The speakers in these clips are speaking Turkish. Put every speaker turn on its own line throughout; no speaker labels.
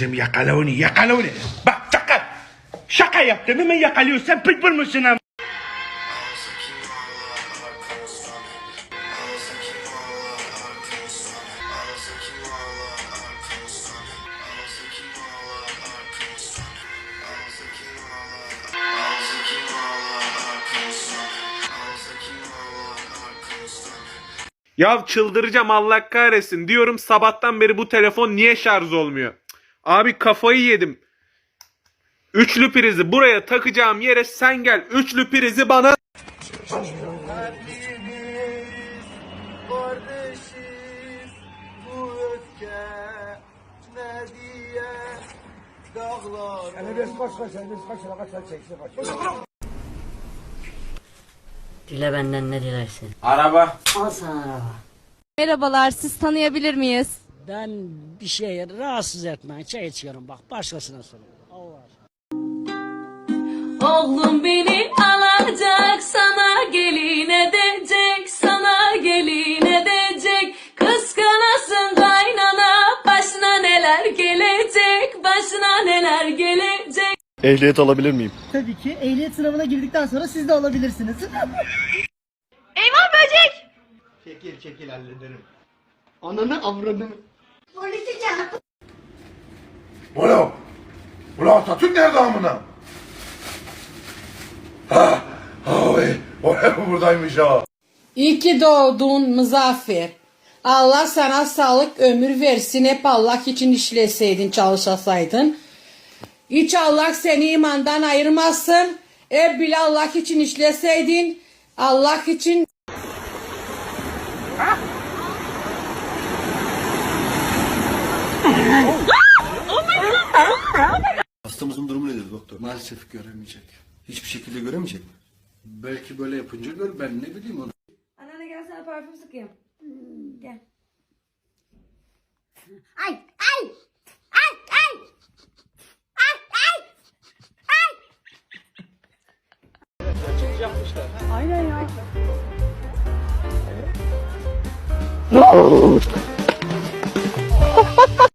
Kızım yakala onu. Bak şaka. Şaka yaptım hemen yakalıyor. Sen pitbull musun am?
Ya çıldıracağım Allah kahretsin. Diyorum sabahtan beri bu telefon niye şarj olmuyor? Abi kafayı yedim. Üçlü prizi buraya takacağım yere sen gel. Üçlü prizi bana
Dile benden ne dilersin?
Araba.
Al sana araba.
Merhabalar, siz tanıyabilir miyiz?
Ben bir şey rahatsız etmeyin. Çay içiyorum bak başkasına sorun. Allah
Oğlum beni alacak sana gelin edecek sana gelin edecek kıskanasın kaynana başına neler gelecek başına neler gelecek
Ehliyet alabilir miyim?
Tabii ki. Ehliyet sınavına girdikten sonra siz de alabilirsiniz.
Eyvah böcek
Çekil çekil hallederim. Ananı avradını.
Ulan. Ulan Atatürk nerede amına? Ha. Oy. O hep buradaymış ha.
İyi ki doğdun Muzaffer. Allah sana sağlık ömür versin. Hep Allah için işleseydin, çalışasaydın. Hiç Allah seni imandan ayırmasın. Hep bile Allah için işleseydin. Allah için
doktor? Maalesef göremeyecek. Hiçbir şekilde göremeyecek mi? Belki böyle yapınca gör ben ne bileyim onu.
Anneanne gel sana parfüm sıkayım gel
Ay, ay, ay, ay, ay, ay, ay.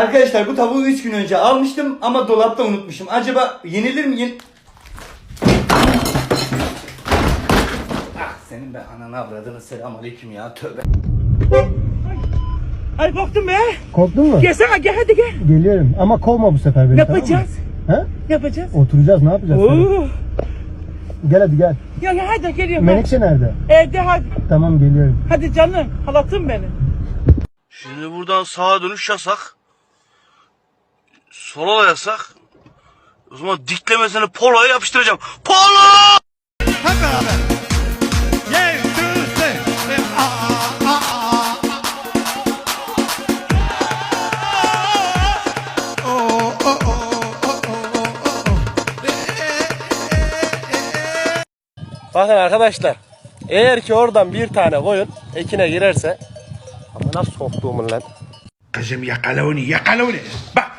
Arkadaşlar bu tavuğu 3 gün önce almıştım ama dolapta unutmuşum. Acaba yenilir mi? Yen... Ah senin be ananı avradını selam aleyküm ya tövbe.
Ay korktum be.
Korktun mu?
Gelsene gel hadi gel.
Geliyorum ama kovma bu sefer beni.
Ne
tamam
yapacağız?
He?
Ne yapacağız?
Oturacağız ne yapacağız?
Oo.
Gel hadi gel.
Ya, ya hadi geliyorum ben.
Menekşe nerede?
Evde hadi.
Tamam geliyorum.
Hadi canım. Halatım benim.
Şimdi buradan sağa dönüş yasak. Sola yasak. O zaman diklemesini poloya yapıştıracağım. Polo! Hep beraber.
Bakın arkadaşlar. Eğer ki oradan bir tane koyun ekine girerse amına soktuğumun lan.
Kızım yakala onu yakala onu. Bak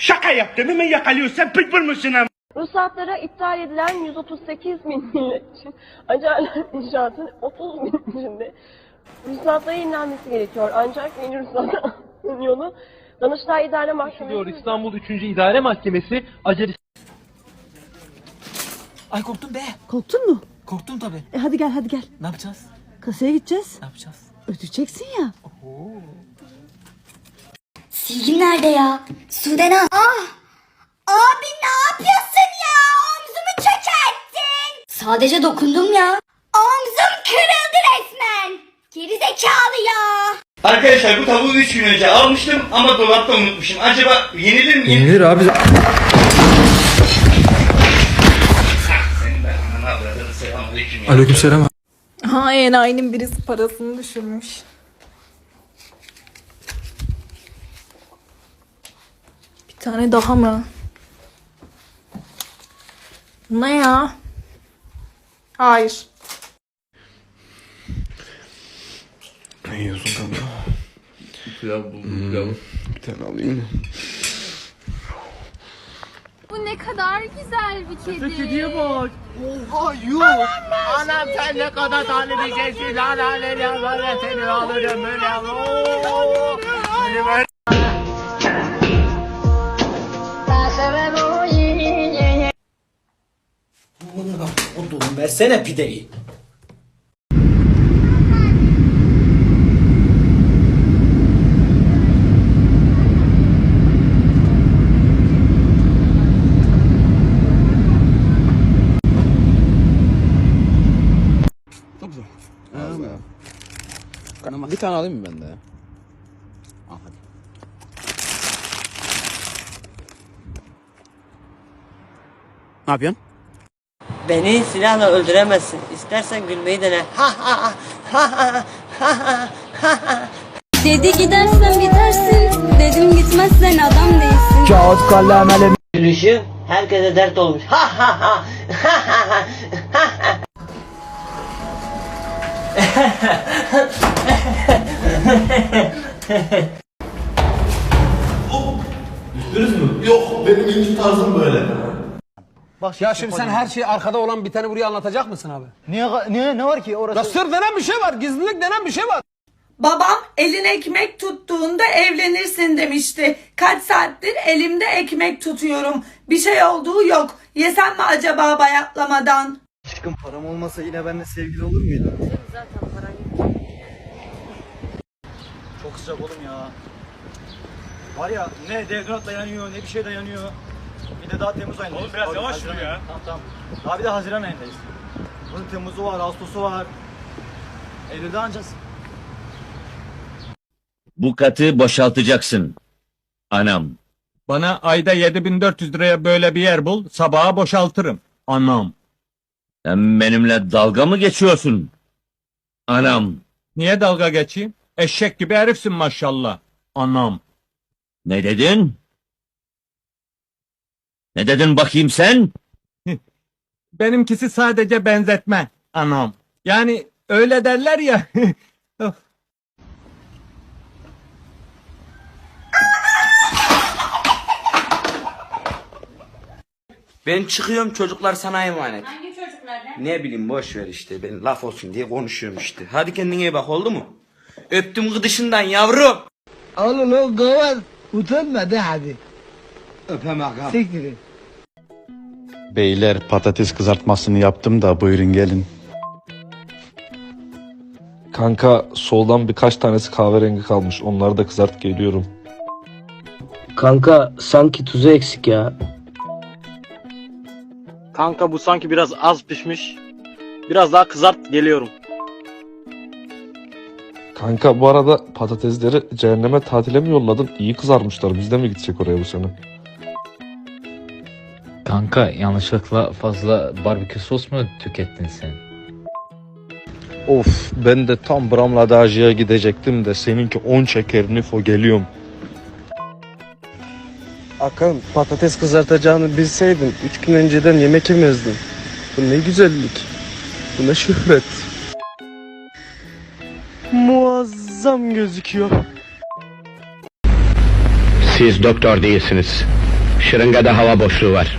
şaka. Şaka yaptım hemen yakalıyor. Sen pitbull musun am?
Ruhsatlara iptal edilen 138 bin için Acarlar İnşaat'ın 30 bin içinde ruhsatlara yenilenmesi gerekiyor. Ancak yeni ruhsat yolu Danıştay İdare Mahkemesi
İstanbul 3. İdare Mahkemesi acele
Ay korktum be.
Korktun mu?
Korktum tabii.
E hadi gel hadi gel.
Ne yapacağız?
Kasaya gideceğiz.
Ne yapacağız?
Ödeyeceksin ya.
Silgim nerede ya? Sudena. Ah! Abi ne yapıyorsun ya? Omzumu çökerttin. Sadece dokundum ya. Omzum kırıldı resmen. Geri zekalı ya.
Arkadaşlar bu tavuğu 3 gün önce almıştım ama dolapta unutmuşum. Acaba yenilir mi?
Gelir abi.
Ah.
Aleykümselam.
Ha enayinin birisi parasını düşürmüş. Bir tane daha mı? Ne ya? Hayır.
Ne yiyorsun kanka?
Pilav buldum pilav.
Bir tane alayım.
Bu ne kadar güzel bir kedi.
Kediye bak.
Anam sen ne kadar talibecesin lan lan lan lan seni alırım öyle
Versene pideyi.
Bir tane alayım mı ben de? Ne yapıyorsun?
Beni silahla öldüremezsin. İstersen gülmeyi dene. Ha ha ha ha ha ha.
Dedi gidersen bitersin. Dedim gitmezsen adam değilsin.
Kağıt kalem elim.
Gülüşü herkese dert olmuş. Ha ha ha ha ha ha.
Ya şimdi sen her şeyi arkada olan biteni buraya anlatacak mısın abi?
Niye, niye ne var ki orası?
Ya sır denen bir şey var. Gizlilik denen bir şey var.
Babam eline ekmek tuttuğunda evlenirsin demişti. Kaç saattir elimde ekmek tutuyorum. Bir şey olduğu yok. Yesem mi acaba bayatlamadan?
Aşkım param olmasa yine benimle sevgili olur muydun?
Zaten paran yok.
Çok sıcak oğlum ya. Var ya ne deodorant dayanıyor ne bir şey dayanıyor. Bir de daha Temmuz ayındayız. Oğlum biraz yavaş mı ya? Tamam tamam. Daha bir de Haziran ayındayız. Bunun Temmuz'u var, Ağustos'u var. Eylül'de ancak.
Bu katı boşaltacaksın. Anam.
Bana ayda 7400 liraya böyle bir yer bul, sabaha boşaltırım. Anam.
Sen benimle dalga mı geçiyorsun? Anam.
Niye dalga geçeyim? Eşek gibi herifsin maşallah. Anam.
Ne dedin? Ne dedin bakayım sen?
Benimkisi sadece benzetme. Anam. Yani öyle derler ya. Of.
Ben çıkıyorum çocuklar sana emanet. Hangi çocuklar Ne bileyim boş ver işte ben laf olsun diye konuşuyorum işte. Hadi kendine iyi bak oldu mu? Öptüm gıdışından yavrum.
Oğlum o kovar. Utanma de hadi.
Öpem ağam.
Siktirin. Beyler patates kızartmasını yaptım da buyurun gelin.
Kanka soldan birkaç tanesi kahverengi kalmış. Onları da kızart geliyorum.
Kanka sanki tuzu eksik ya.
Kanka bu sanki biraz az pişmiş. Biraz daha kızart geliyorum.
Kanka bu arada patatesleri cehenneme tatile mi yolladın? İyi kızarmışlar. Biz de mi gidecek oraya bu sene?
Kanka yanlışlıkla fazla barbekü sos mu tükettin sen?
Of ben de tam Bramladajı'ya gidecektim de seninki 10 çekerini fo geliyorum.
Akan patates kızartacağını bilseydin 3 gün önceden yemek yemezdin. Bu ne güzellik. Bu ne şöhret. Muazzam gözüküyor.
Siz doktor değilsiniz. Şırıngada hava boşluğu var.